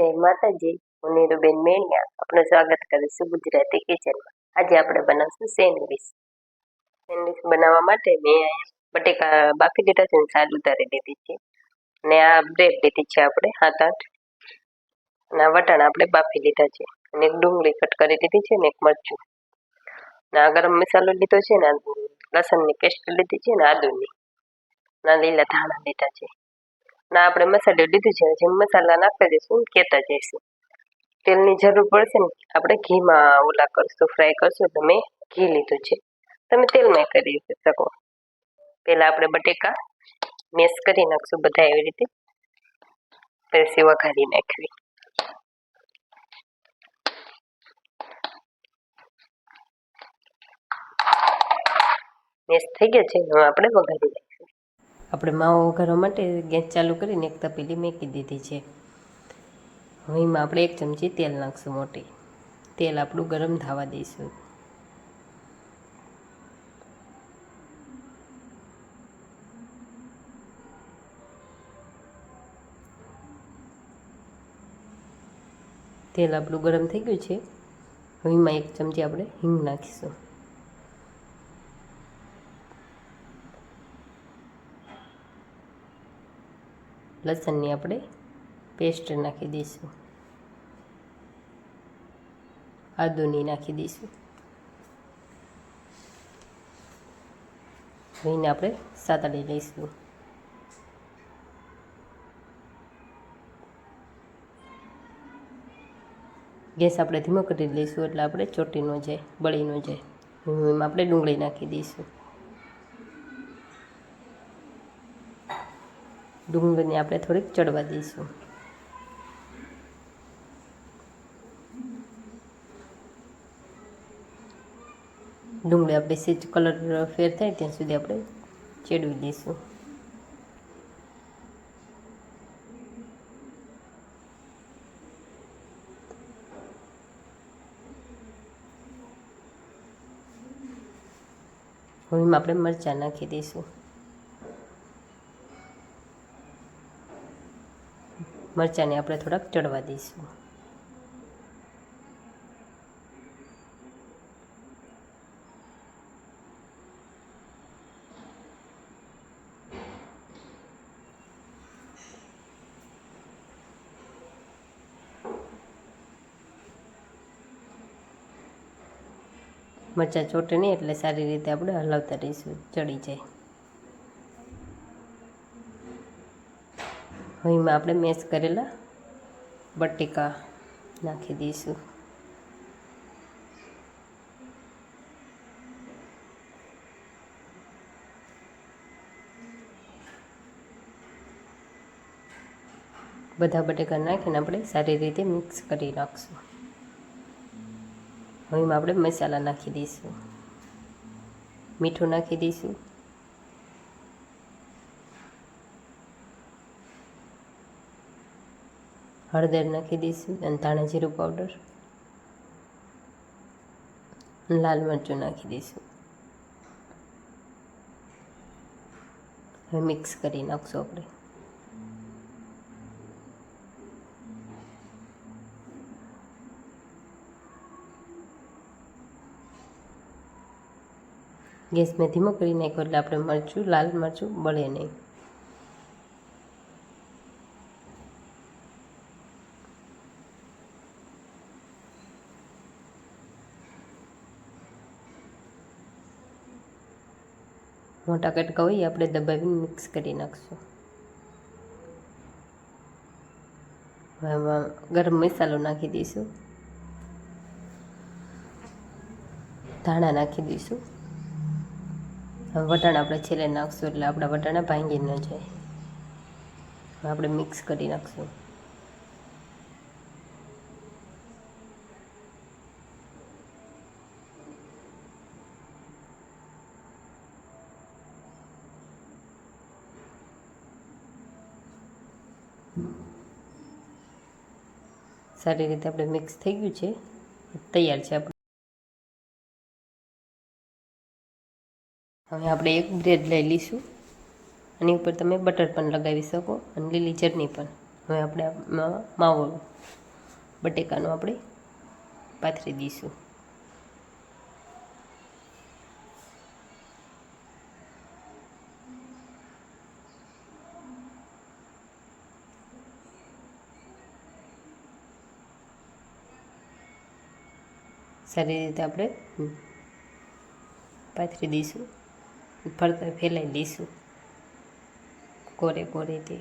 જય માતાજી, હું નીરુબેન મેણિયા આપનું સ્વાગત કરું છું ગુજરાતી કિચનમાં. આજે આપણે બનાવશું સેન્ડવીચ. સેન્ડવીચ બનાવવા માટે મેં બટેકા બાફી દીધા છે સાલ ઉતારી દીધી છે. અને આ બ્રેડ લીધી છે આપણે સાત આઠ અને આ વટાણા આપણે બાફી લીધા છે. અને એક ડુંગળી કટ કરી દીધી છે ને એક મરચું. અને આ ગરમ મસાલો લીધો છે ને લસણની પેસ્ટ લીધી છે ને આદુની. ના લીલા ધાણા લીધા છે. ના, આપણે મસાલો લીધું છે. જેમ મસાલા નાખતા જઈશું કહેતા જઈશું. તેલની જરૂર પડશે ને, આપણે ઘીમાં ઓલા કરશું ફ્રાય કરશું તો મેં ઘી લીધું છે. તમે તેલમાં કરી શકો. પહેલાં આપણે બટેકા મેસ કરી નાખશું બધા એવી રીતે. પછી વઘારી નાખવી. મેસ થઈ ગયા છે, હવે આપણે વઘારી નાખીશું આપણે માવો વઘારવા માટે ગેસ ચાલુ કરીને એક તપેલી મેકી દીધી છે. હવે આપણે એક ચમચી તેલ નાખશું મોટી. તેલ આપણું ગરમ થવા દઈશું. તેલ આપણું ગરમ થઈ ગયું છે. હવે એક ચમચી આપણે હિંગ નાખીશું. લસણની આપણે પેસ્ટ નાખી દઈશું. આદુની નાખી દઈશું. ધોઈને આપણે સાતળી લઈશું. ગેસ આપણે ધીમો કરી લઈશું એટલે આપણે ચોટીનો જાય, બળીનો જાય. એમાં આપણે ડુંગળી નાખી દઈશું. ડુંગળીને આપણે થોડીક ચડવા દઈશું. ડુંગળી આપણે સેજ કલર ફેર થાય ત્યાં સુધી આપણે ચેડવી દઈશું. હોળીમાં આપણે મરચાં નાખી દઈશું. મરચાંને આપણે થોડાક ચડવા દઈશું. મરચાં ચોટે નહીં એટલે સારી રીતે આપણે હલાવતા રહીશું. ચડી જાય. હવે આપણે મેશ કરેલા બટેકા નાખી દઈશું. બધા બટેકા નાખીને આપણે સારી રીતે મિક્સ કરી નાખશું. હવે આપણે મસાલા નાખી દઈશું. મીઠું નાખી દઈશું. હળદર નાખી દઈશું અને ધાણા જીરું પાવડર. લાલ મરચું નાખી દઈશું. હવે મિક્સ કરી નાખશું આપણે. ગેસ મેં ધીમો કરી નાખ્યો એટલે આપણે મરચું, લાલ મરચું બળે નહીં. મોટા કટકા હોય, આપણે દબાવીને મિક્સ કરી નાખશું. હવે ગરમ મસાલો નાખી દઈશું. ધાણા નાખી દઈશું. હવે વટાણા આપણે છેલ્લે નાખશું, એટલે આપણા વટાણા ભાંગી ન જાય. આપણે મિક્સ કરી નાખશું. સારી રીતે આપણે મિક્સ થઈ ગયું છે. તૈયાર છે આપણે. હવે આપણે એક બ્રેડ લઈ લઈશું. આની ઉપર તમે બટર પણ લગાવી શકો અને લીલી ચટણી પણ. હવે આપણે માવો, બટેકાનો આપણે પાથરી દઈશું. સારી રીતે આપણે પાથરી દઈશું. ફરતા ફેલાઈ દઈશું. કોરે કોરે તે.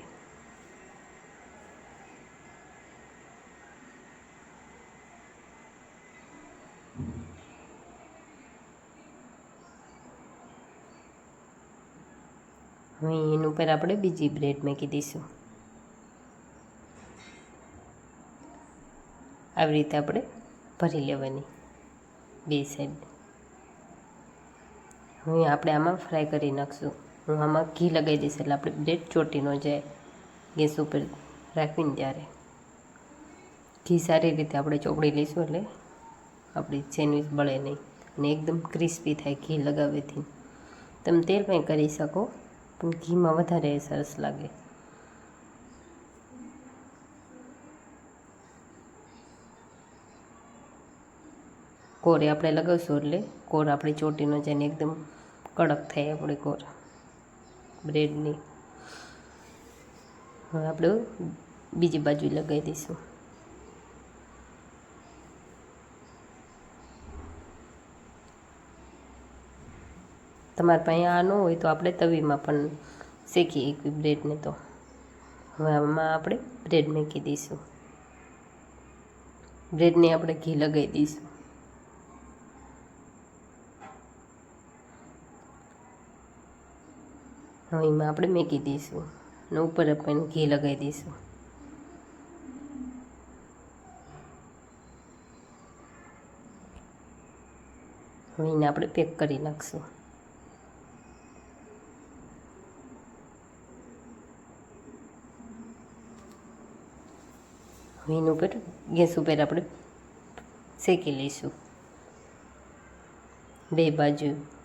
હવે એની ઉપર આપણે બીજી બ્રેડ મૂકી દઈશું. આવી રીતે આપણે ભરી લેવાની. બે સાઈડ હવે આપણે આમાં ફ્રાય કરી નાખશું. હું આમાં ઘી લગાવી દઈશ એટલે આપણે બ્રેડ ચોટી ન જાય. ગેસ ઉપર રાખીને ત્યારે. ઘી સારી રીતે આપણે ચોપડી લઈશું એટલે આપણી સેન્ડવિચ બળે નહીં. અને એકદમ ક્રિસ્પી થાય ઘી લગાવેથી. તમે તેલ પણ કરી શકો, પણ ઘીમાં વધારે સરસ લાગે. કોરે આપણે લગાવશું એટલે કોર આપણી ચોટીનો જાય ને એકદમ કડક થાય આપણી કોર. બ્રેડની. હવે આપણે બીજી બાજુ લગાવી દઈશું. તમારે પાસે આ ન હોય તો આપણે તવીમાં પણ શેકી એકવી બ્રેડને તો. હવે આમાં આપણે બ્રેડ મૂકી દઈશું. બ્રેડને આપણે ઘી લગાવી દઈશું. હવે આપણે મેકી દઈશું અને ઉપર આપણે ઘી લગાવી દઈશું. હવે આપણે પેક કરી નાખશું. હવે એની ઉપર ગેસ ઉપર આપણે શેકી લઈશું. બે બાજુ.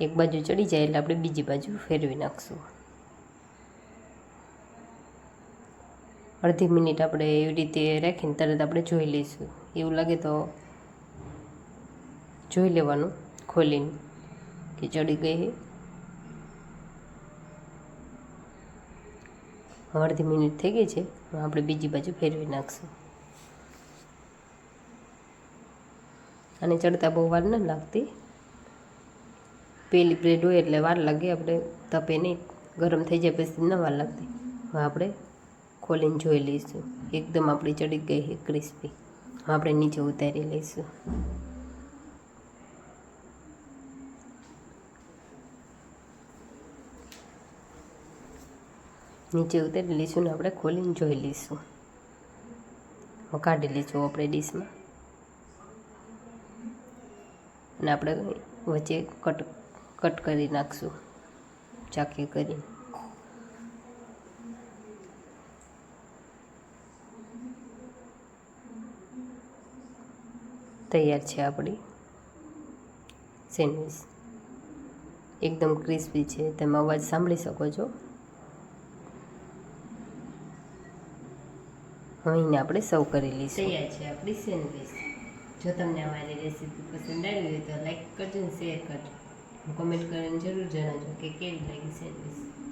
એક બાજુ ચડી જાય એટલે આપણે બીજી બાજુ ફેરવી નાખશું. અડધી મિનિટ આપણે એવી રીતે રાખીને તરત આપણે જોઈ લઈશું. એવું લાગે તો જોઈ લેવાનું ખોલીને કે ચડી ગઈ અડધી મિનિટ થઈ ગઈ છે આપણે બીજી બાજુ ફેરવી નાખશું. અને ચડતા બહુ વાર ન લાગતી. પેલી બ્રેડ હોય એટલે વાર લાગે, આપણે તપે નહીં. ગરમ થઈ જાય પછી ન વાર લાગતી હવે આપણે ખોલીને જોઈ લઈશું. એકદમ આપણી ચડી ગઈ છે, ક્રિસ્પી. હવે આપણે નીચે ઉતારી લઈશું. નીચે ઉતારી લઈશું ને આપણે ખોલીને જોઈ લઈશું. કાઢી લઈશું આપણે ડીશમાં. અને આપણે વચ્ચે કટ કટ કરી નાખશું. ચાકી કરી. તૈયાર છે આપણી. સેન્ડવિચ. એકદમ ક્રિસ્પી છે. તમે અવાજ સાંભળી શકો છો. અહીંને આપણે સર્વ કરી લઈશું. તૈયાર છે આપણી સેન્ડવિચ. જો તમને અમારી રેસીપી પસંદ આવી હોય તો લાઈક કરજો શેર કરજો. કોમેન્ટ કરીને જરૂર જણાવજો કે કેવી લાગી સેન્ડવિચ